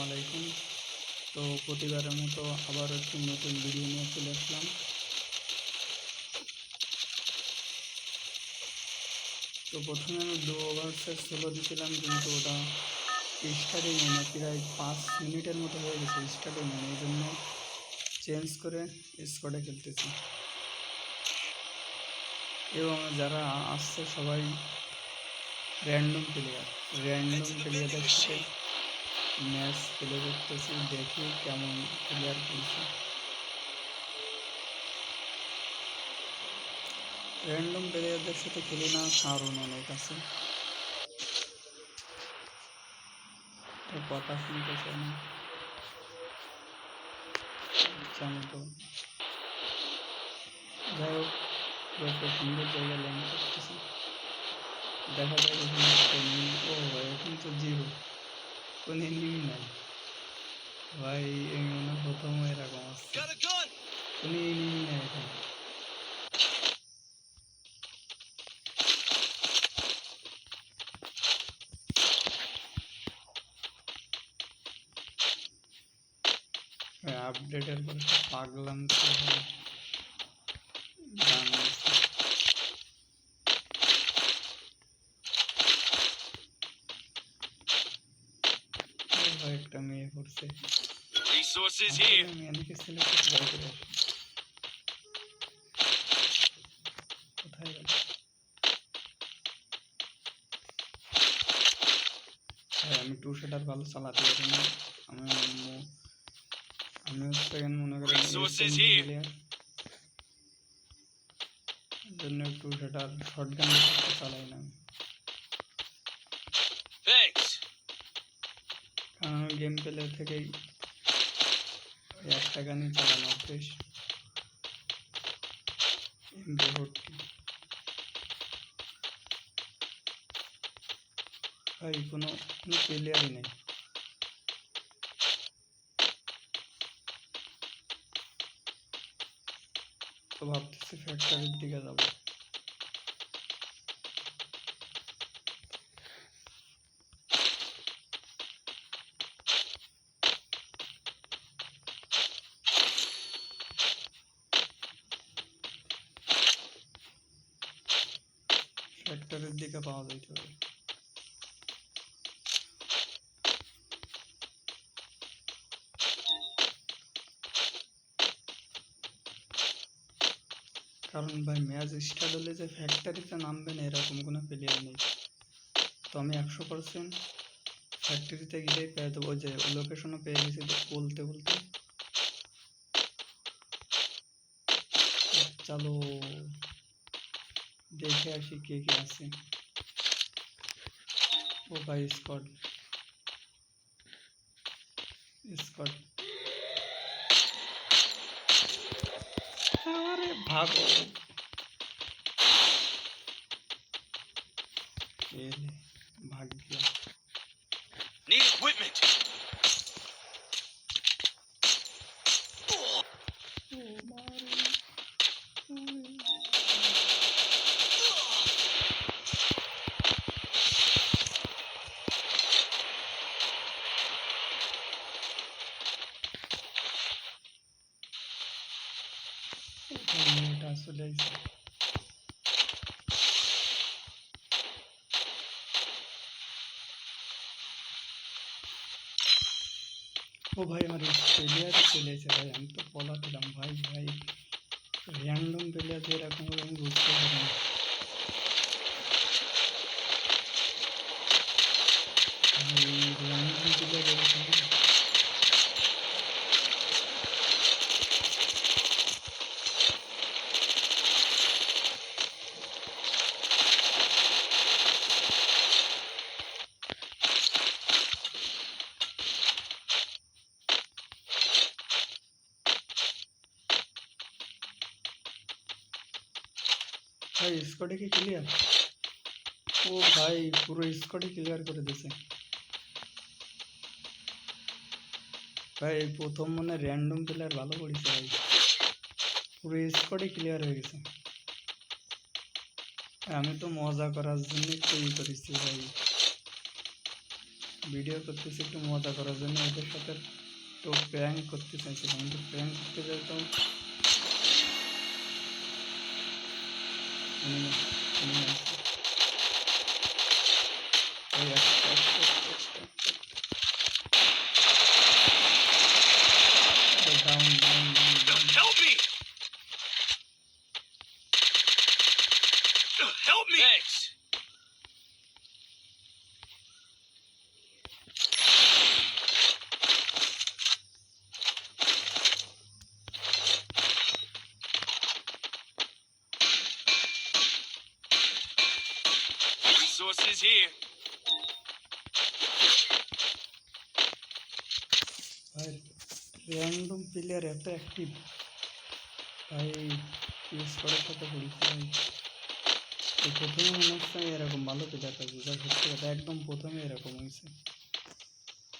আলাইকুম তো প্রতিবারের মতো আবার একটি নতুন ভিডিও নিয়ে চলে আসলাম। তো প্রথমে আমি দু ওভার্সের ষোলো দিয়েছিলাম কিন্তু ওটা স্টার্টিং না প্রায় পাঁচ মিনিটের মতো হয়ে গেছে স্টার্টিং এই জন্য চেঞ্জ করে স্কোয়াডে খেলতেছি। এবং যারা আসছে সবাই র্যান্ডম প্লেয়ার র্যান্ডম প্লেয়ারদের সাথে ম্যাচ খেলে দেখতেছি দেখি কেমন প্লেয়ার খেলছে র্যান্ডম প্লেয়ারদের সাথে খেলি না কারণ অনেক আছে তো কথা শুনতেছে না জানো তো যাই হোক একটা সুন্দর জায়গা ল্যান্ড করতেছি দেখা যায় এখানে একটা নীল ও এখন তো জিরো কোনো এনিমি নাই ভাই এই মনে হয় প্রথম এরকম আসছে Got a gun! কোনো এনিমি নাই এখন আপডেটের পরে তো পাগলাম তো একটা মেয়ে. আমি এদিকে সিলেক্ট ট্রাই করে। আসি কোথায় গেল? ভাই আমি টু সেটার ভালো চালাতে পারি না। আমি আমি হচ্ছে মনে here. জন্য টু সেটার শর্ট গান চালাই না আমি। Thanks. কারণ আমি গেম প্লে থেকেই একটা গানই চালানো অভ্যেস। এমপি ভাই, কোনো কোনো প্লেয়ারই নেই। তো ভাবতেছি ফ্যাক্টরির দিকে যাব। ফ্যাক্টরির দিকে পাওয়া যাইতে হবে কারণ ভাই, ম্যাচ স্টার্ট হলে যে ফ্যাক্টরিতে নামবে না, এরকম কোনো প্লেয়ার নেই। তো আমি একশো পার্সেন্ট ফ্যাক্টরিতে গিয়েই পেয়ে দেবো যে লোকেশনও পেয়ে গেছি বলতে বলতে। চলো। দেখে আসি কে কে আছে ও ভাই স্কট স্কট আরে ভাগো এলে ভাগ ও ভাই আমার প্লেয়ার চলেছে ভাই আমি তো পলাছিলাম ভাই ভাই র্যান্ডম প্লেয়ার যে এরকম হবে আমি বুঝতে পারি না র্যান্ডম প্লেয়ার এরকম হবে। ভাই, স্কোয়াডে কি ক্লিয়ার ও ভাই, পুরো স্কোয়াডে ক্লিয়ার করে দিয়েছে। ভাই, প্রথম মনে র্যান্ডম প্লেয়ার ভালো করেছে ভাই। পুরো স্কোয়াডে ক্লিয়ার হয়ে গেছে। আমি তো মজা করার জন্য তৈরি করেছি ভাই। ভিডিও করতেছি একটু মজা করার জন্য। ওদের সাথে একটু প্র্যাঙ্ক করতে চাইছিলাম। কিন্তু প্র্যাঙ্ক করতে যাইতাম Evet. Resources here. ভাই র্যান্ডম প্লেয়ার এত অ্যাক্টিভ ভাই ইউজ করার সাথে পরিচয় এই প্রথমে মনে হচ্ছে এরকম ভালো প্লেয়ার পাইছি যা সত্যি কথা একদম প্রথমে এরকম হয়েছে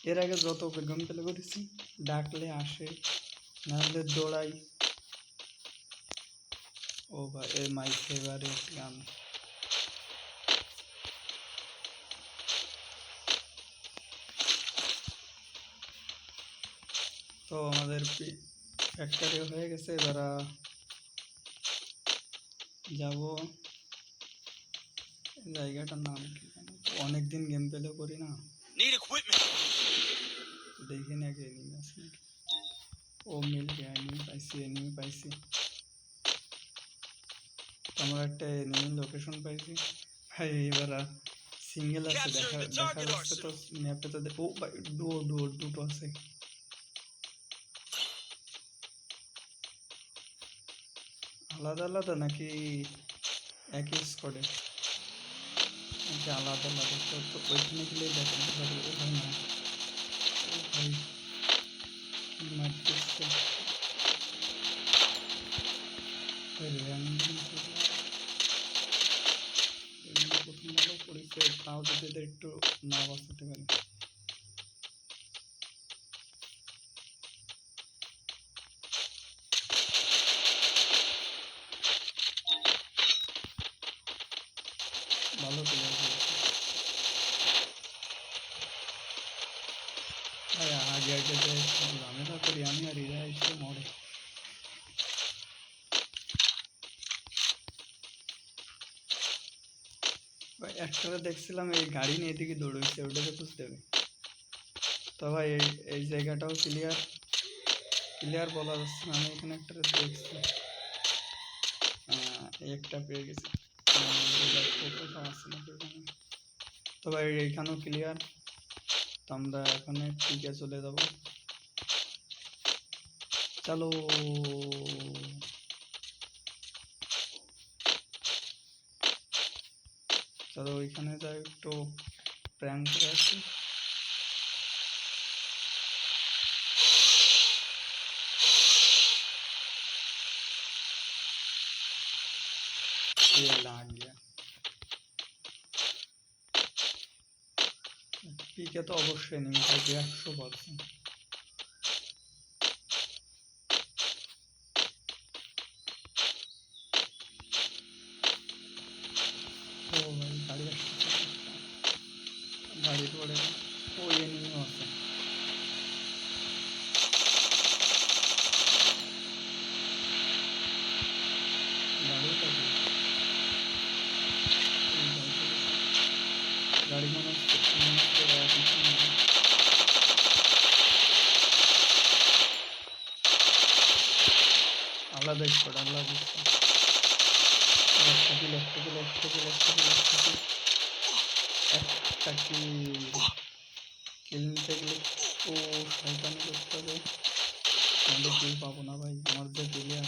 এর আগে যত গেম প্লে করেছি ডাকলে আসে নাহলে দৌড়াই ও ভাই এ মাই ফেভারিট গান তো আমাদের ফ্যাক্টরি হয়ে গেছে এবার যাব। জায়গাটার নাম কি অনেক দিন গেম প্লে করি না। দেখি না কি এনিমি আছে ও মিল গে এনিমি পাইছি এনিমি পাইছি। আমরা একটা এনিমি লোকেশন পাইছি। ভাই এবার সিঙ্গেল আছে দেখা দেখা যাচ্ছে তো ম্যাপে তো ও ভাই ডুও ডুও দুটো আছে। আলাদা আলাদা নাকি একই স্কোয়াডে নাকি আলাদা আলাদা? তো ওইখানে গেলে দেখাতে পারবে ও ভাই না। ভাই কি মারতেছে তাও একটু না বাঁচাতে পারি। ভাই আগে আগে যে ঝামেলা করি আমি আর এরা এসে মরে ভাই একটা দেখছিলাম এই গাড়ি নিয়ে এদিকে দৌড়ইছে ওটাকে বুঝতে হবে তো ভাই এই এই জায়গাটাও ক্লিয়ার ক্লিয়ার বলা যাচ্ছে না আমি এখানে একটা দেখছি আহ, এই একটা পেয়ে গেছি আহ, এবার কোথাও আছে নাকি ওখানে? তো ভাই এইখানেও ক্লিয়ার তো আমরা এখানে আছে চলে যাব। চলো। চলো ওইখানে যাই একটু প্র্যাঙ্ক করে আসি। পিকে তো অবশ্যই নেমে থাকবে একশো পার্সেন্ট ও ভাই গাড়ি আসছে গাড়ি পড়ে আলাদা স্পট আলাদা স্পট একটা কিল একটা কিল একটা কিল একটা কিল একটা কিল একটা কিল কিল নিতে গেলে ও শয়তানি করতে হবে নাহলে কিল পাবো না ভাই আমার যে প্লেয়ার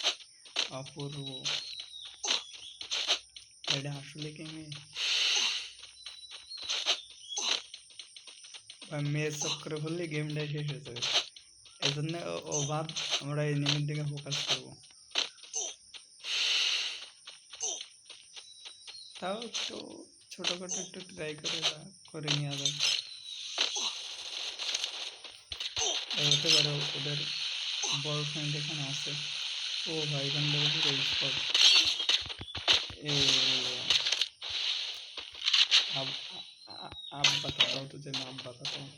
অপূর্ব। এটা আসলে কি মেয়ে মেয়ের চক্করে হলে গেমটা শেষ হয়ে যাবে। এই জন্য ও- আমরা এই নিমের দিকে ফোকাস করব। তাও একটু ছোটখাটো একটু ট্রাই করে করে নেওয়া এই হতে পারে ওদের বড় ফ্রেন্ড এখানে আছে। ओ भाई बंदे भी रही इस पर अब आप बताता हूँ तुझे नाम बताता हूँ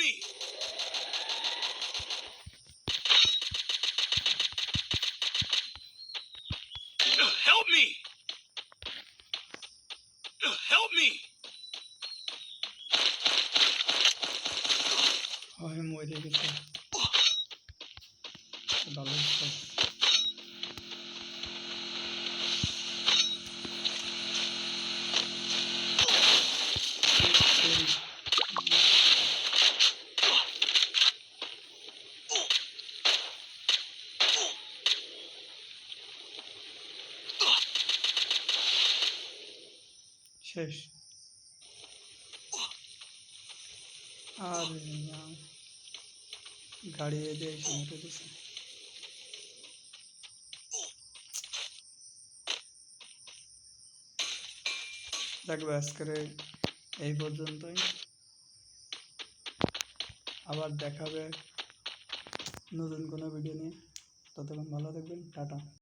me! আর গাড়ি উঠে দিছে। দেখবে আজকের এই পর্যন্তই। আবার দেখাবে নতুন কোনো ভিডিও নিয়ে। ততক্ষণ ভালো থাকবেন, টাটা।